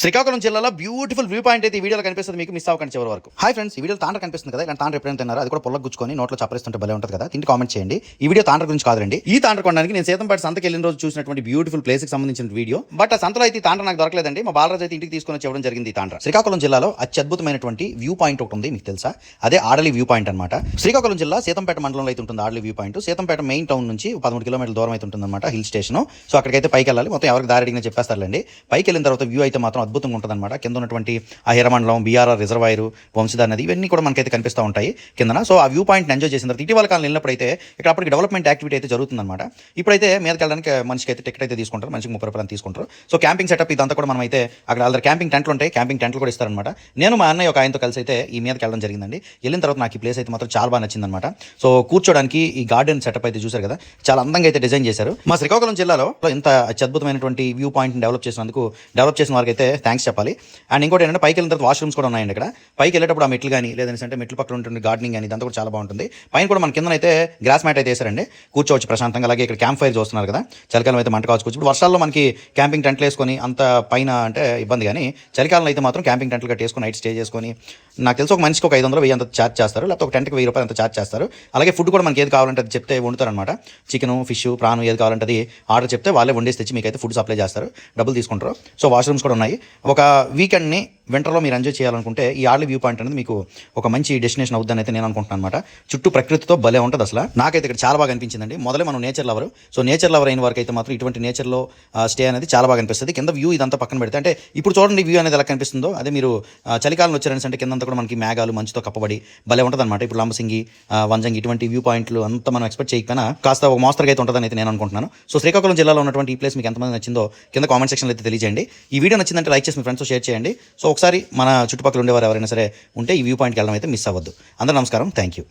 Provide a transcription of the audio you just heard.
శ్రీకాకుళం జిల్లాలో beautiful view point అయితే ఈ వీడియోలో కనిపిస్తుంది. మీకు మిస్ అవ్వకండి చివరి వరకు. హాయ్ ఫ్రెండ్స్ ఈ వీడియో తాండ్ర కనిపిస్తుంది కదా? ఇలాంటి తాండ్ర ఎప్పుడైనా అది కూడా పొల్ల గుచ్చుకొని నోట్లో చప్పరిస్తుంటే భలే ఉంటుంది కదా? తింటి కామెంట్ చేయండి. ఈ వీడియో తాండ్ర గురించి కాదండి ఈ తాండ్ర కొనడానికి నేను సీతంపేట సంతకి వెళ్ళిన రోజు చూసినటువంటి బ్యూటిఫుల్ ప్లేస్కి సంబంధించిన వీడియో. బట్ ఆ సంతలో అయితే తాండ్ర నాకు దొరకలేదండి. మా బాలరాజు అయితే ఇంటికి తీసుకొని చెప్పడం జరిగింది ఈ తాండ్ర. శ్రీకాకుళం జిల్లాలో అత్యద్భుతమైనటువంటి వ్యూ పాయింట్ ఒకటి ఉంది మీకు తెలుసా? అదే ఆడలి వ్యూ పాయింట్ అనమాట శ్రీకాకుళం జిల్లా సీతంపేట మండలంలో అయితే ఉంటుంది Adali view point. Seethampeta main town నుంచి పదమూడు కిలోమీటర్ల దూరం అయితే ఉంటుంది అనమాట హిల్ స్టేషన్ సో అక్కడికైతే పైకి వెళ్ళాలి. మొత్తం ఎవరికి దారి అడిగినా చెప్పేస్తారులేండి. పైకి వెళ్ళిన తర్వాత వ్యూ అయితే మాత్రం అద్భుతంగా ఉంటుంది అనమాట కింద ఉన్నటువంటి ఆ హిరమండలం బీఆర్ఆర్ రిజర్వాయర్ వంశధార నది ఇవన్నీ కూడా మనకైతే కనిపిస్తూ ఉంటాయి కిందన. సో ఆ వ్యూ పాయింట్ ఎంజాయ్ చేసిన తర్వాత ఇటీవల కాలం వెళ్ళినప్పుడైతే అయితే ఇక్కడ అప్పటికి డెవలప్మెంట్ యాక్టివిటీ అయితే జరుగుతుందన్నమాట. ఇప్పుడైతే మీదకి వెళ్ళడానికి మనిషికి అయితే టికెట్ అయితే తీసుకుంటారు. మనిషికి ముప్పై రూపాయలు తీసుకుంటారు. సో క్యాంపింగ్ సెటప్ ఇదంతా కూడా మనం అయితే అక్కడ అందరూ క్యాంపింగ్ టెంట్లు ఉంటాయి. క్యాంపింగ్ టెంట్లు కూడా ఇస్తారనమాట నేను మా అన్నయ్య ఒక ఆయనతో కలిసి అయితే ఈ మీదకి వెళ్ళడం జరిగిందండి. వెళ్ళిన తర్వాత నాకు ఈ ప్లేస్ అయితే మాత్రం చాలా బాగా నచ్చిందనమాట సో కూర్చోడానికి ఈ గార్డెన్ సెటప్ అయితే చూశారు కదా చాలా అందంగా అయితే డిజైన్ చేశారు. మా శ్రీకాకుళం జిల్లాలో ఇంత అత్యద్భుతమైనటువంటి వ్యూ పాయింట్ డెవలప్ చేసినందుకు డెవలప్ చేసిన వారికి అయితే థ్యాంక్స్ చెప్పాలి. అండ్ ఇంకోటి ఏంటంటే పైకి వెళ్ళిన తర్వాత వాష్రూమ్స్ కూడా ఉన్నాయండి ఇక్కడ. పైకి వెళ్ళేటప్పుడు ఆ మెట్లు కానీ లేదంటే అంటే మెట్లు పక్కన ఉంటుంది గార్డెనింగ్ కానీ ఇదంతా కూడా చాలా బాగుంటుంది. పైన కూడా మన కింద అయితే గ్రాస్ మ్యాట్ అయితే వేసారండి కూర్చోవచ్చు ప్రశాంతంగా. అలాగే ఇక్కడ క్యాంప్ ఫైర్ చూస్తున్నారు కదా. చలికాలం అయితే మంట కావచ్చు ఇప్పుడు వర్షాల్లో మనకి క్యాంపింగ్ టెంట్లు వేసుకొని అంత పైన అంటే ఇబ్బంది కానీ చలికాలం అయితే మాత్రం క్యాంపింగ్ టెంట్లు కట్టేసుకొని నైట్ స్టే చేసుకొని నాకు తెలిసి ఒక మనిషికి ఒక ఐదు వందలు వెయ్యి అంత ఛార్జ్ చేస్తారు. లేకపోతే ఒక టెంట్కి వెయ్యి రూపాయలు అంత ఛార్జ్ చేస్తారు. అలాగే ఫుడ్ కూడా మనకి ఏది కావాలంటే అది చెప్తే వండుతారనమాట చికెన్ ఫిష్ ప్రాన్ ఏది కావాలంటే అది ఆర్డర్ చెప్తే వాళ్ళే వండేసి తెచ్చి మీకు అయితే ఫుడ్ సప్లై చేస్తారు. డబ్బులు తీసుకుంటారు. సో వాష్రూమ్స్ కూడా ఉన్నాయి. ఒక వీకెండ్ని వింటర్లో మీరు ఎంజాయ్ చేయాలనుకుంటే ఈ ఆర్లీ వ్యూ పాయింట్ అనేది మీకు ఒక మంచి డెస్టినేషన్ అవుద్దని అయితే నేను అనుకుంటున్నాను అనమాట చుట్టూ ప్రకృతితో భలే ఉంటుంది అసలు. నాకైతే ఇక్కడ చాలా బాగా అనిపించిందండి. మొదలే మనం nature lover so nature lover అయిన వారికి అయితే మాత్రం ఇటువంటి నేచర్లో స్టే అనేది చాలా బాగా అనిపిస్తుంది. కింద వ్యూ ఇదంతా పక్కన పెడితే అంటే ఇప్పుడు చూడండి వ్యూ అనేది ఎలా కనిపిస్తుందో. అదే మీరు చలికాలం వచ్చారని అంటే కిందంతా కూడా మనకి మేఘాలు మంచుతో కప్పబడి భలే ఉంటుంది అనమాట ఇప్పుడు లంబసింగి ఆ, వంజంగి ఇటువంటి వ్యూ పాయింట్లు అంతా మనం ఎక్స్పెక్ట్ చేయకపోయినా కాస్త ఒక మోస్తరుగా అయితే ఉంటుందని అయితే నేను అనుకుంటున్నాను. సో శ్రీకాకుళం జిల్లాలో ఉన్నటువంటి ఈ ప్లేస్ మీకు ఎంతమంది నచ్చిందో కింద కామెంట్ సెక్షన్లో అయితే తెలియజేయండి. ఈ వీడియో నచ్చిందంటే లైక్ చేసి మీ ఫ్రెండ్స్ షేర్ చేయండి. సో ఒకసారి మన చుట్టుపక్కల ఉండేవారు ఎవరైనా సరే ఉంటే ఈ వ్యూ పాయింట్కి వెళ్ళడం అయితే మిస్ అవ్వద్దు. అందరూ నమస్కారం. Thank you